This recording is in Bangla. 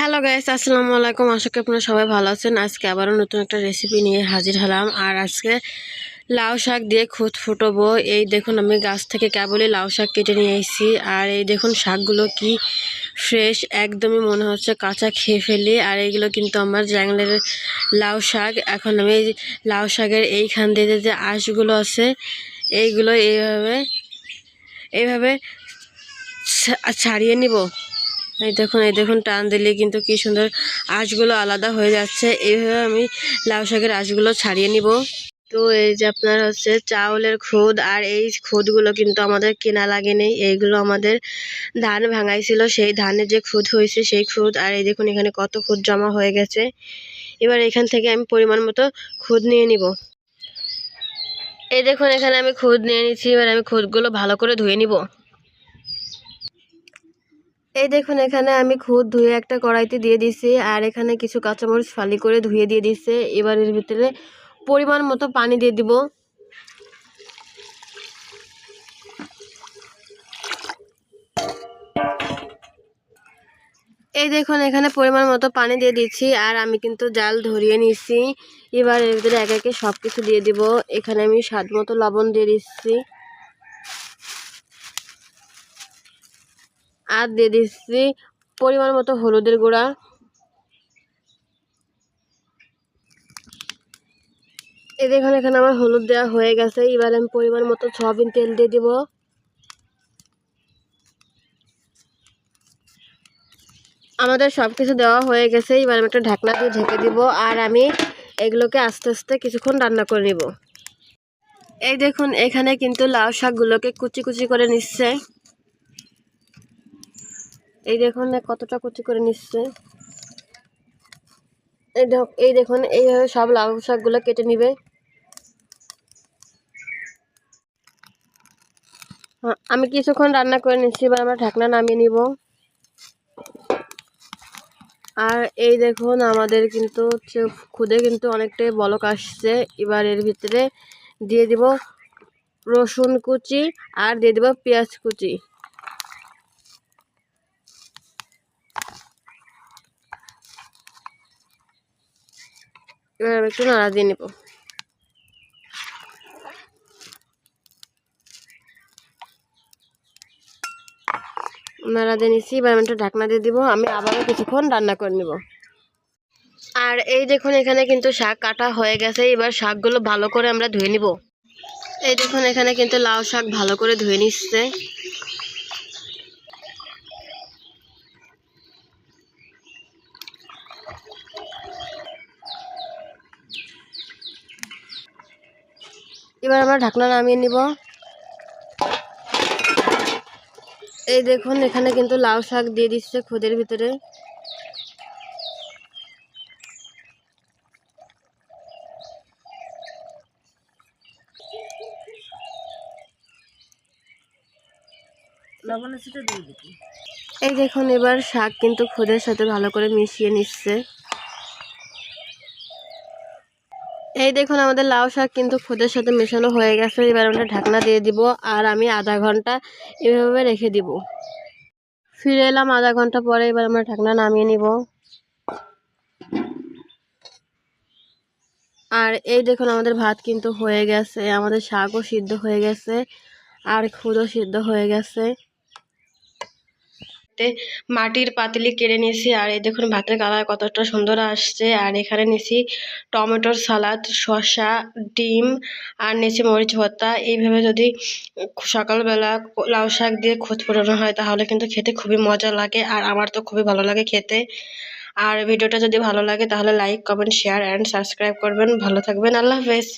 হ্যালো গাইস আসসালামু আলাইকুম। আশা করি আপনারা সবাই ভালো আছেন। আজকে আবারও নতুন একটা রেসিপি নিয়ে হাজির হলাম। আর আজকে লাউ শাক দিয়ে খুদ ফুটবো। এই দেখুন, আমি গাছ থেকে কেবলই লাউ শাক কেটে নিয়ে এসেছি। আর এই দেখুন, শাকগুলো কি ফ্রেশ একদমই মনে হচ্ছে কাঁচা খেয়ে ফেলি। আর এইগুলো কিন্তু আমার জ্যাংলের লাউ শাক। এখন আমি লাউ শাকের এইখান দিয়ে যে আঁশগুলো আছে, এইগুলো এইভাবে এইভাবে ছাড়িয়ে নিব। এই দেখুন এই দেখুন, টান দিলে কিন্তু কি সুন্দর আঁশগুলো আলাদা হয়ে যাচ্ছে। এইভাবে আমি লাউ শাকের আঁশগুলো ছাড়িয়ে নিব। তো এই যে আপনার হচ্ছে চাউলের খুদ আর এই খুদগুলো কিন্তু আমাদের কেনা লাগেনি এইগুলো আমাদের ধান ভাঙাইছিল, সেই ধানের যে খুদ হয়েছে সেই খুদ। আর এই দেখুন, এখানে কত খুদ জমা হয়ে গেছে। এবার এখান থেকে আমি পরিমাণ মতো খুদ নিয়ে নিব। এই দেখুন, এখানে আমি খুদ নিয়ে নিচ্ছি এবার আমি খুদগুলো ভালো করে ধুয়ে নিব। এই দেখুন, এখানে আমি খুদ ধুয়ে একটা কড়াইতে দিয়ে দিছি আর এখানে কিছু কাঁচামরিচ ফালি করে ধুয়ে দিয়ে দিছে এবার এর ভিতরে পরিমাণ মতো পানি দিয়ে দিব। এই দেখুন, এখানে পরিমাণ মতো পানি দিয়ে দিচ্ছি আর আমি কিন্তু জাল ধরিয়ে নিছি এবার এর ভিতরে একে একে সব কিছু দিয়ে দিব। এখানে আমি স্বাদ মতো লবণ দিয়ে দিচ্ছি। আর দিয়ে দিচ্ছি পরিমাণ মতো হলুদের গুঁড়া। এই দেখুন, এখানে আমার হলুদ দেওয়া হয়ে গেছে। এবার আমি পরিমাণ মতো সয়াবিন তেল দিয়ে দিব। আমাদের সব কিছু দেওয়া হয়ে গেছে। এবার আমি একটা ঢাকনা দিয়ে ঢেকে দিব আর আমি এগুলোকে আস্তে আস্তে কিছুক্ষণ রান্না করে নিব। এই দেখুন, এখানে কিন্তু লাউ শাকগুলোকে কুচি কুচি করে নিচ্ছে। এই দেখুন কতটা কুচি করে নিচ্ছে। এই দেখ- এই দেখুন এইভাবে সব লাউ শাকগুলো কেটে নিবে। হ্যাঁ, আমি কিছুক্ষণ রান্না করে নিচ্ছি এবার আমরা ঢাকনা নামিয়ে নিব। আর এই দেখুন আমাদের কিন্তু খুদে কিন্তু অনেকটাই বলক আসছে। এবার এর ভিতরে দিয়ে দিব রসুন কুচি আর দিয়ে দিব পেঁয়াজ কুচি। এবার আমি একটু নাড়া দিয়ে নেব। নাড়া দিয়ে নিচ্ছি, এবার আমি একটু ঢাকনা দিয়ে দিব। আমি আবারও কিছুক্ষণ রান্না করে নেব। আর এই দেখুন, এখানে কিন্তু শাক কাটা হয়ে গেছে। এবার শাকগুলো ভালো করে আমরা ধুয়ে নিব। এই দেখুন, এখানে কিন্তু লাউ শাক ভালো করে ধুয়ে নিচ্ছে। এবার আমরা ঢাকনা নামিয়ে নিব। এই দেখুন এখানে কিন্তু লাউ শাক দিয়ে দিচ্ছে খুদের ভিতরে। এই দেখুন এবার শাক কিন্তু খুদের সাথে ভালো করে মিশিয়ে নিচ্ছে। এই দেখুন, আমাদের লাউ শাক কিন্তু খুদের সাথে মেশানো হয়ে গেছে। এবার আমরা ঢাকনা দিয়ে দিব আর আমি আধা ঘণ্টা এভাবে রেখে দিব। ফিরে এলাম আধা ঘণ্টা পরে, এবার আমরা ঢাকনা নামিয়ে নিব। আর এই দেখুন, আমাদের ভাত কিন্তু হয়ে গেছে, আমাদের শাকও সিদ্ধ হয়ে গেছে, আর খুদও সিদ্ধ হয়ে গেছে। মাটির পাতিলি কেড়ে নিয়েছি, আর এই দেখুন ভাতের কালার কতটা সুন্দর আসছে। আর এখানে নিয়েছি টমেটোর সালাদ, শসা, ডিম, আর নিয়েছি মরিচ ভর্তা। এইভাবে যদি সকালবেলা লাউ শাক দিয়ে খুদ ফোটানো হয়, তাহলে কিন্তু খেতে খুবই মজা লাগে, আর আমার তো খুবই ভালো লাগে খেতে। আর ভিডিওটা যদি ভালো লাগে, তাহলে like comment share and subscribe করবেন। ভালো থাকবেন, আল্লাহ হাফেজ।